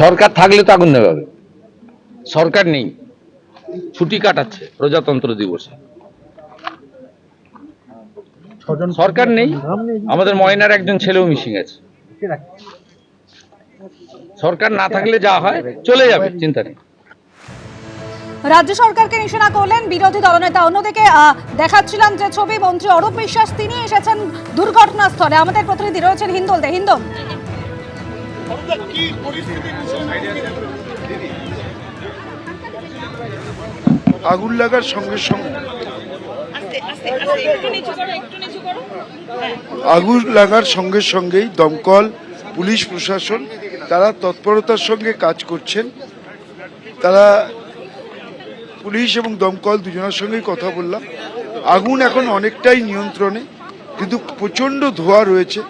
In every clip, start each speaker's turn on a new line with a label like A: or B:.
A: সরকার থাকলে তো আগুন নেভাবে। সরকার নেই। ছুটি কাটাচ্ছে প্রজাতন্ত্র দিবসে। সরকার নেই। আমাদের ময়নার একজন ছেলেও মিসিং আছে। সরকার না থাকলে যা হয় চলে যাবে চিন্তা নেই।
B: রাজ্য সরকারকে নিশানা করলেন বিরোধী দলনেতা। অন্যদিকে দেখাচ্ছিলাম যে ছবি মন্ত্রী অরূপ বিশ্বাস তিনি এসেছেন দুর্ঘটনাস্থলে। আমাদের প্রতিনিধি রয়েছেন হিন্দোলতে হিন্দোল
C: আগুন লাগার সঙ্গে সঙ্গে। আগুন লাগার সঙ্গে সঙ্গেই দমকল পুলিশ প্রশাসন তারা তৎপরতার সঙ্গে কাজ করছেন। তারা পুলিশ এবং দমকল দুজনের সঙ্গেই কথা বললাম। আগুন এখন অনেকটাই নিয়ন্ত্রণে কিন্তু প্রচণ্ড ধোঁয়া রয়েছে।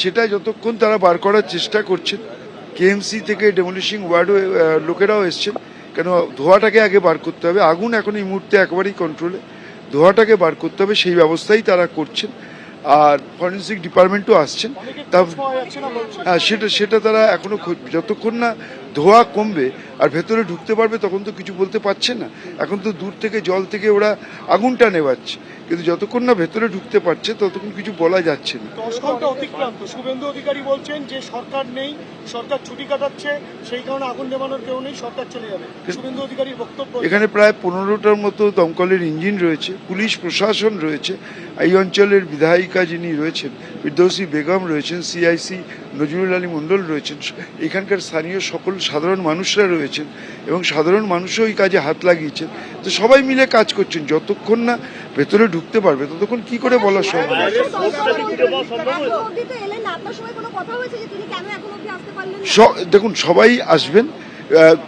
C: সেটা যতক্ষণ তারা বার করার চেষ্টা করছেন কেএমসি থেকে ডেমোলিশিং ওয়ার্ডও লোকেরাও এসছেন কেন ধোয়াটাকে আগে বার করতে হবে। আগুন এখন এই মুহূর্তে একেবারেই কন্ট্রোলে ধোয়াটাকে বার করতে হবে সেই ব্যবস্থাই তারা করছেন। আর ফরেন্সিক ডিপার্টমেন্টও আসছেন। তা হ্যাঁ সেটা সেটা তারা এখনও যতক্ষণ না ধোঁয়া কমবে আর ভেতরে ঢুকতে পারবে তখন তো কিছু বলতে পারছে না। এখন তো দূর থেকে জল থেকে ওরা আগুনটা নেবাচ্ছে কিন্তু যতক্ষণ না ভেতরে ঢুকতে পারছে ততক্ষণ কিছু বলা যাচ্ছে না।
D: দশ ঘণ্টা অতিক্রান্ত। শুভেন্দু অধিকারী বলছেন যে সরকার নেই সরকার ছুটি কাটাচ্ছে সেই কারণে আগুন নেভানোর কেউ নেই সরকার চলে যাবে। শুভেন্দু অধিকারীর বক্তব্য
C: এখানে প্রায় পনেরোটার মতো দমকলের ইঞ্জিন রয়েছে পুলিশ প্রশাসন রয়েছে এই অঞ্চলের বিধায়িকা যিনি রয়েছেন ফিরদৌসী বেগম রয়েছেন সিআইসি নজরুল আলী মণ্ডল রয়েছেন এখানকার স্থানীয় সকল সাধারণ মানুষরা রয়েছেন এবং সাধারণ মানুষও এই কাজে হাত লাগিয়েছেন। তো সবাই মিলে কাজ করছেন যতক্ষণ না ভেতরে ঢুকতে পারবে ততক্ষণ কি করে বলা সম্ভব? স- দেখুন সবাই আসবেন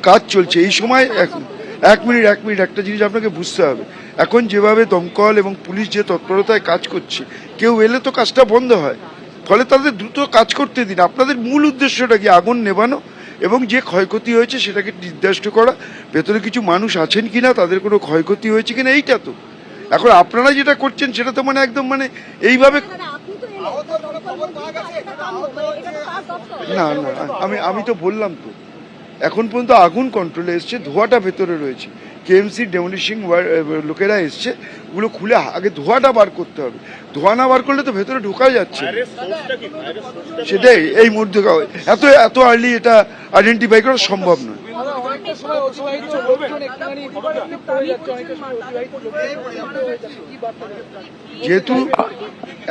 C: কাজ চলছে। এই সময় এক- এক মিনিট এক মিনিট একটা জিনিস আপনাকে বুঝতে হবে। এখন যেভাবে দমকল এবং পুলিশ যে তৎপরতায় কাজ করছে কেউ এলে তো কাজটা বন্ধ হয়। ফলে তাদের দ্রুত কাজ করতে দিন। আপনাদের মূল উদ্দেশ্যটা কি? আগুন নেবানো এবং যে ক্ষয়ক্ষতি হয়েছে সেটাকে নির্দিষ্ট করা। ভেতরে কিছু মানুষ আছেন কি না তাদের কোনো ক্ষয়ক্ষতি হয়েছে কিনা এইটা তো। এখন আপনারা যেটা করছেন সেটা তো মানে একদম মানে এইভাবে না না আমি আমি তো বললাম তো। এখন পর্যন্ত আগুন কন্ট্রোলে এসছে ধোঁয়াটা ভেতরে রয়েছে। কেএমসি ডেমোলিশিং লোকেরা এসছে ওগুলো খুলে আগে ধোঁয়াটা বার করতে হবে। ধোঁয়া না বার করলে তো ভেতরে ঢোকা যাচ্ছে। সেটাই এই মুহূর্তে এত এত আর্লি এটা আইডেন্টিফাই করা সম্ভব নয়। যেহেতু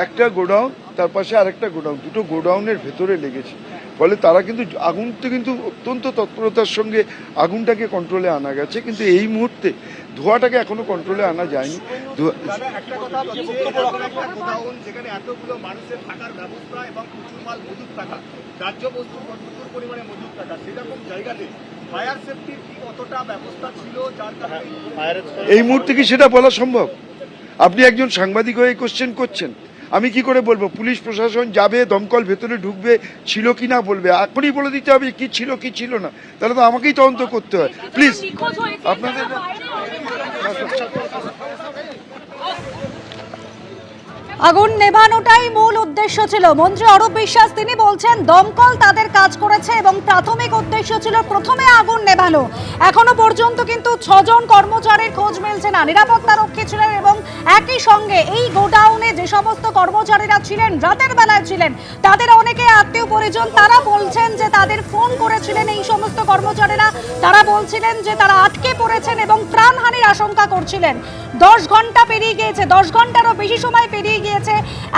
C: একটা গোডাউন তার পাশে আরেকটা গোডাউন দুটো গোডাউনের ভেতরে লেগেছে। ফলে তারা কিন্তু আগুনটা কিন্তু অত্যন্ত তৎপরতার সঙ্গে আগুনটাকে কন্ট্রোলে আনা গেছে। কিন্তু এই মুহূর্তে ধোঁয়াটাকে এখনও কন্ট্রোলে আনা যায়নি। ধোঁয়া-
D: একটা কথা যে বক্তব্য রাখেন একটা কথা
E: গোডাউন যেখানে এতগুলো মানুষের থাকার ব্যবস্থা এবং প্রচুর মাল মজুদ থাকা রাজ্য বস্তু প্রচুর পরিমাণে মজুদ থাকা সেরকম জায়গাতে ফায়ার সেফটির কি কতটা ব্যবস্থা ছিল যার কারণে
C: এই মুহূর্তে কি সেটা বলা সম্ভব? আপনি একজন সাংবাদিক হয়ে কোশ্চেন করছেন। আমি কি করে বলব? পুলিশ প্রশাসন যাবে দমকল ভেতরে ঢুকবে ছিল কি না বলবে। এখনই বলে দিতে হবে কি ছিল কি ছিল না। তাহলে তো আমাকেই তদন্ত করতে হয়। প্লিজ আপনাদের
B: আগুন নেভানোটাই মূল উদ্দেশ্য ছিল। মন্ত্রী অরূপ বিশ্বাস তিনি বলছেন, দমকল তাদের কাজ করেছে এবং প্রাথমিক উদ্দেশ্য ছিল প্রথমে আগুন নেভানো। এখনও পর্যন্ত কিন্তু ছজন কর্মচারীর খোঁজ মিলছে না। নিরাপত্তা রক্ষী ছিলেন এবং একই সঙ্গে এই গোডাউনে যে সমস্ত কর্মচারীরা ছিলেন, রাতের বেলায় ছিলেন, তাদের অনেকে আত্মীয় পরিজন, তারা বলছেন যে তাদের ফোন করেছিলেন এই সমস্ত কর্মচারীরা। তারা বলছিলেন যে তারা আটকে পড়েছেন এবং প্রাণহানির আশঙ্কা করছিলেন। দশ ঘণ্টা পেরিয়ে গিয়েছে, দশ ঘন্টারও বেশি সময় পেরিয়ে গিয়েছে,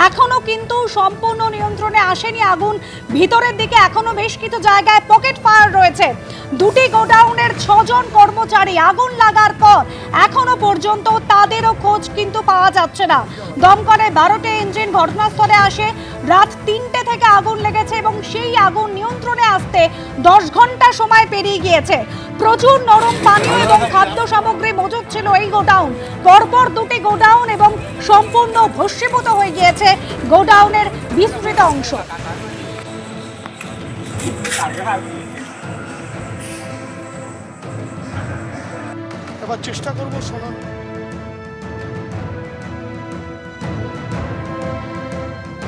B: এখনও কিন্তু সম্পূর্ণ নিয়ন্ত্রণে আসেনি আগুন। ভিতরের দিকে এখনও বেশ কিছু জায়গায় পকেট ফায়ার রয়েছে। দুটি গোডাউনের ছজন কর্মচারী আগুন লাগার পর এখনও পর্যন্ত তাদেরও খোঁজ কিন্তু পাওয়া যাচ্ছে না। দমকলে বারোটি ইঞ্জিন ঘটনাস্থলে আসে, রাত তিনটে থেকে আগুন লেগেছে এবং সেই আগুন নিয়ন্ত্রণে আসতে দশ ঘণ্টা সময় পেরিয়ে গিয়েছে। প্রচুর নরম পানীয় এবং খাদ্য সামগ্রী মজুদ ছিল এই গোডাউন। পরপর দুটি গোডাউন এবং সম্পূর্ণ ভস্মীভূত হয়ে গিয়েছে গোডাউনের বিস্তৃত অংশ।
D: এবার চেষ্টা করব শোনার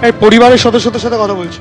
D: এই পরিবারের সদস্যদের সাথে কথা বলছি।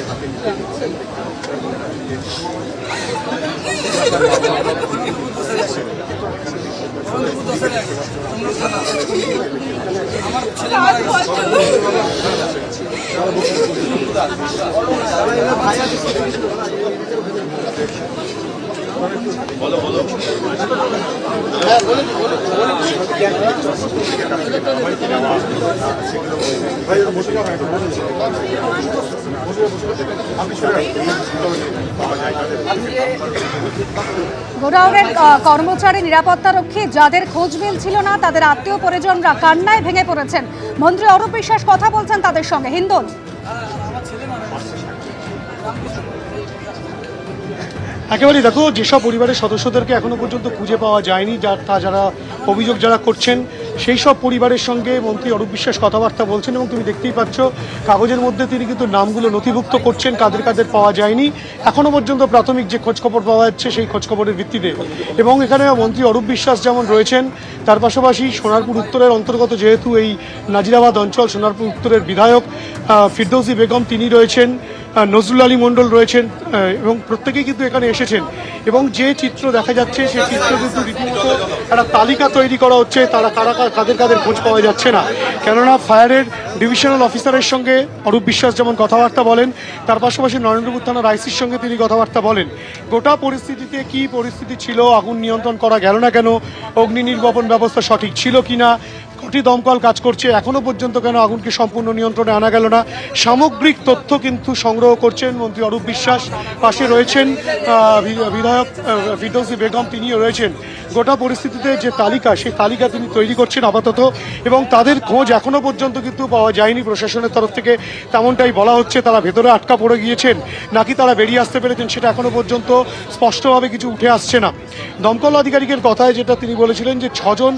F: বলে করবে ওর ভাই
E: বাবা আছে
B: গোডাউনের কর্মচারী নিরাপত্তারক্ষী যাদের খোঁজ মিলছিল না, তাদের আত্মীয় পরিজনরা কান্নায় ভেঙে পড়েছেন। মন্ত্রী অরূপ বিশ্বাস কথা বলছেন তাদের সঙ্গে। হিন্দোল।
D: একেবারেই দেখো, যেসব পরিবারের সদস্যদেরকে এখনও পর্যন্ত খুঁজে পাওয়া যায়নি যার তা যারা অভিযোগ যারা করছেন সেই সব পরিবারের সঙ্গে মন্ত্রী অরূপ বিশ্বাস কথাবার্তা বলছেন এবং তুমি দেখতেই পাচ্ছ, কাগজের মধ্যে তিনি কিন্তু নামগুলো নথিভুক্ত করছেন, কাদের কাদের পাওয়া যায়নি। এখনও পর্যন্ত প্রাথমিক যে খোঁজখবর পাওয়া যাচ্ছে, সেই খোঁজখবরের ভিত্তিতে। এবং এখানে মন্ত্রী অরূপ বিশ্বাস যেমন রয়েছেন, তার পাশাপাশি সোনারপুর উত্তরের অন্তর্গত যেহেতু এই নাজিরাবাদ অঞ্চল, সোনারপুর উত্তরের বিধায়ক ফিরদৌসি বেগম তিনি রয়েছেন। নজরুল আলী মণ্ডল রয়েছেন এবং প্রত্যেকেই কিন্তু এখানে এসেছেন। এবং যে চিত্র দেখা যাচ্ছে সেই চিত্র কিন্তু রীতিমতো একটা তালিকা তৈরি করা হচ্ছে, তারা কারা কাদের কাদের খোঁজ পাওয়া যাচ্ছে না। কেননা ফায়ারের ডিভিশনাল অফিসারের সঙ্গে অরূপ বিশ্বাস যেমন কথাবার্তা বলেন, তার পাশাপাশি নরেন্দ্রপুর থানার আইসির সঙ্গে তিনি কথাবার্তা বলেন। গোটা পরিস্থিতিতে কি পরিস্থিতি ছিল, আগুন নিয়ন্ত্রণ করা গেল না কেন, অগ্নি নির্বাপন ব্যবস্থা সঠিক ছিল কিনা কটি দমকল কাজ করছে। এখনও পর্যন্ত কেন আগুনকে সম্পূর্ণ নিয়ন্ত্রণে আনা গেল না? সামগ্রিক তথ্য কিন্তু সংগ্রহ করছেন মন্ত্রী অরূপ বিশ্বাস। পাশে রয়েছেন বিধায়ক ফিরদৌসি বেগম, তিনিও রয়েছেন। গোটা পরিস্থিতিতে যে তালিকা, সেই তালিকা তিনি তৈরি করছেন আপাতত এবং তাদের খোঁজ এখনও পর্যন্ত কিন্তু পাওয়া যায়নি প্রশাসনের তরফ থেকে। তেমনটাই বলা হচ্ছে, তারা ভেতরে আটকা পড়ে গিয়েছেন। নাকি তারা বেরিয়ে আসতে পেরেছেন সেটা এখনও পর্যন্ত স্পষ্টভাবে কিছু উঠে আসছে না। দমকল আধিকারিকের কথায় যেটা তিনি বলেছিলেন যে ছজন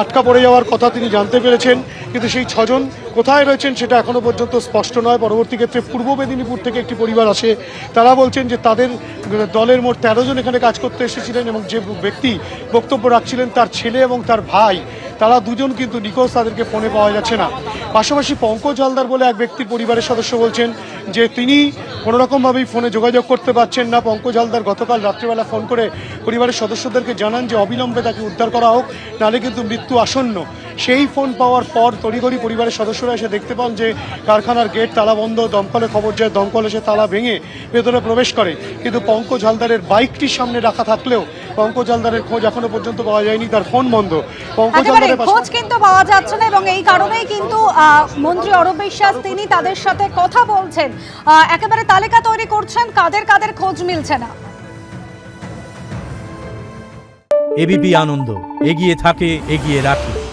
D: আটকা পড়ে যাওয়ার কথা তিনি জানতে পেরেছেন, কিন্তু সেই ছজন কোথায় রয়েছেন সেটা এখনও পর্যন্ত স্পষ্ট নয়। পরবর্তী ক্ষেত্রে পূর্ব মেদিনীপুর থেকে একটি পরিবার আসে, তারা বলছেন যে তাদের দলের মোট তেরো জন এখানে কাজ করতে এসেছিলেন এবং যে ব্যক্তি বক্তব্য রাখছিলেন তার ছেলে এবং তার ভাই, তারা দুজন কিন্তু নিখোঁজ, তাদেরকে ফোনে পাওয়া যাচ্ছে না। পাশাপাশি পঙ্কজ হালদার বলে এক ব্যক্তির পরিবারের সদস্য বলছেন যে তিনি কোনোরকমভাবেই ফোনে যোগাযোগ করতে পারছেন না। পঙ্কজ হালদার গতকাল রাত্রিবেলা ফোন করে পরিবারের সদস্যদেরকে জানান যে অবিলম্বে তাকে উদ্ধার করা হোক, নাহলে কিন্তু মৃত্যু আসন্ন। সেই ফোন পাওয়ার পর তড়িঘড়ি পরিবারের সদস্যরা এসে দেখতে পান যে কারখানার গেট তালা বন্ধ দমকলে খবর যায় দমকল এসে তালা ভেঙে ভেতরে প্রবেশ করে। কিন্তু পঙ্কজ হালদারের বাইকটির সামনে রাখা থাকলেও পঙ্কজ হালদারের খোঁজ এখনও পর্যন্ত পাওয়া যায়নি তার ফোন বন্ধ। পঙ্কজ হালদারের
B: খোঁজ কিন্তু পাওয়া যাচ্ছে না এবং এই কারণেই কিন্তু আহ, মন্ত্রী অরূপ বিশ্বাস তিনি তাদের সাথে কথা বলছেন। আহ, একেবারে তালিকা তৈরি করছেন কাদের কাদের খোঁজ মিলছে না।
G: এবিপি আনন্দ এগিয়ে থাকে এগিয়ে রাখে।